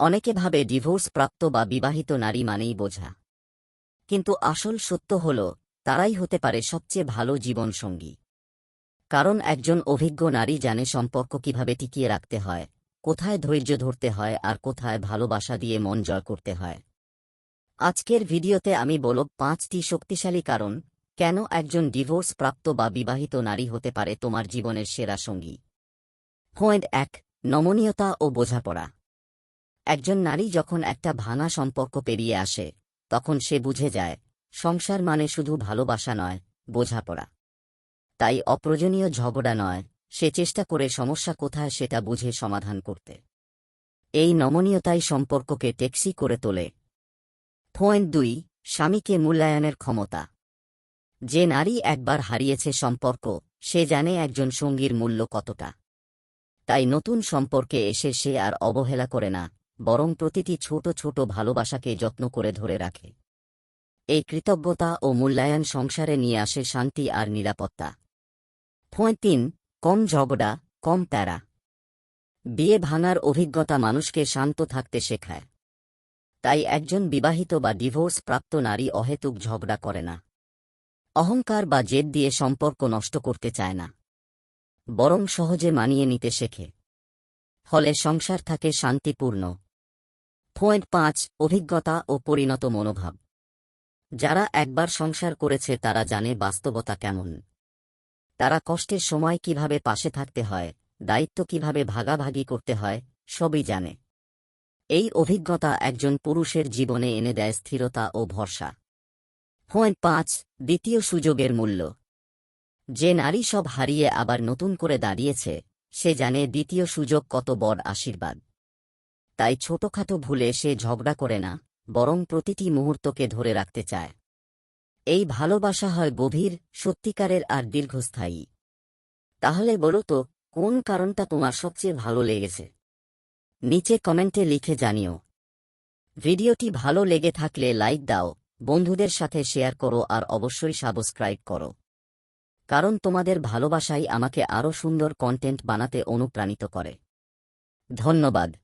অনেকে ভাবে ডিভোর্স প্রাপ্ত বা বিবাহিত নারী মানেই বোঝা। কিন্তু আসল সত্য হল, তারাই হতে পারে সবচেয়ে ভালো জীবনসঙ্গী। কারণ একজন অভিজ্ঞ নারী জানে সম্পর্ক কীভাবে টিকিয়ে রাখতে হয়, কোথায় ধৈর্য ধরতে হয় আর কোথায় ভালোবাসা দিয়ে মন জয় করতে হয়। আজকের ভিডিওতে আমি বলব পাঁচটি শক্তিশালী কারণ কেন একজন ডিভোর্স প্রাপ্ত বা বিবাহিত নারী হতে পারে তোমার জীবনের সেরা সঙ্গী। পয়েন্ট এক, নমনীয়তা ও বোঝাপড়া। একজন নারী যখন একটা ভাঙা সম্পর্ক পেরিয়ে আসে, তখন সে বুঝে যায়, সংসার মানে শুধু ভালোবাসা নয়, বোঝাপড়া। তাই অপ্রয়োজনীয় ঝগড়া নয়, সে চেষ্টা করে সমস্যা কোথায় সেটা বুঝে সমাধান করতে। এই নমনীয়তাই সম্পর্ককে টেক্সি করে তোলে। পয়েন্ট দুই, স্বামীকে মূল্যায়নের ক্ষমতা। যে নারী একবার হারিয়েছে সম্পর্ক, সে জানে একজন সঙ্গীর মূল্য কতটা। তাই নতুন সম্পর্কে এসে সে আর অবহেলা করে না। বরং প্রতিটি ছোট ছোট ভালোবাসাকে যত্ন করে ধরে রাখে। এই কৃতজ্ঞতা ও মূল্যায়ন সংসারে নিয়ে আসে শান্তি আর নিরাপত্তা। পয়েন্ট তিন, কম ঝগড়া, কম প্যারা। বিয়ে ভাঙার অভিজ্ঞতা মানুষকে শান্ত থাকতে শেখায়। তাই একজন বিবাহিত বা ডিভোর্স প্রাপ্ত নারী অহেতুক ঝগড়া করে না। অহংকার বা জেদ দিয়ে সম্পর্ক নষ্ট করতে চায় না। বরং সহজে মানিয়ে নিতে শেখে। ফলে সংসার থাকে শান্তিপূর্ণ। পয়েন্ট পাঁচ অভিজ্ঞতা ও পরিণত মনোভাব। যারা একবার সংসার করেছে, তারা জানে বাস্তবতা কেমন। তারা কষ্টের সময় কীভাবে পাশে থাকতে হয়, দায়িত্ব কীভাবে ভাগাভাগি করতে হয়, সবই জানে। এই অভিজ্ঞতা একজন পুরুষের জীবনে এনে দেয় স্থিরতা ও ভরসা। পয়েন্ট পাঁচ দ্বিতীয় সুযোগের মূল্য। যে নারী সব হারিয়ে আবার নতুন করে দাঁড়িয়েছে, সে জানে দ্বিতীয় সুযোগ কত বড় আশীর্বাদ। তাই ছোটখাটো ভুলে সে ঝগড়া করে না, বরং প্রতিটি মুহূর্তকে ধরে রাখতে চায়। এই ভালোবাসা হয় গভীর, সত্যিকারের আর দীর্ঘস্থায়ী। তাহলে বলো তো, কোন কারণটা তোমার সবচেয়ে ভালো লেগেছে? নিচে কমেন্টে লিখে জানিও। ভিডিওটি ভালো লেগে থাকলে লাইক দাও, বন্ধুদের সাথে শেয়ার করো আর অবশ্যই সাবস্ক্রাইব করো। কারণ তোমাদের ভালোবাসাই আমাকে আরও সুন্দর কন্টেন্ট বানাতে অনুপ্রাণিত করে। ধন্যবাদ।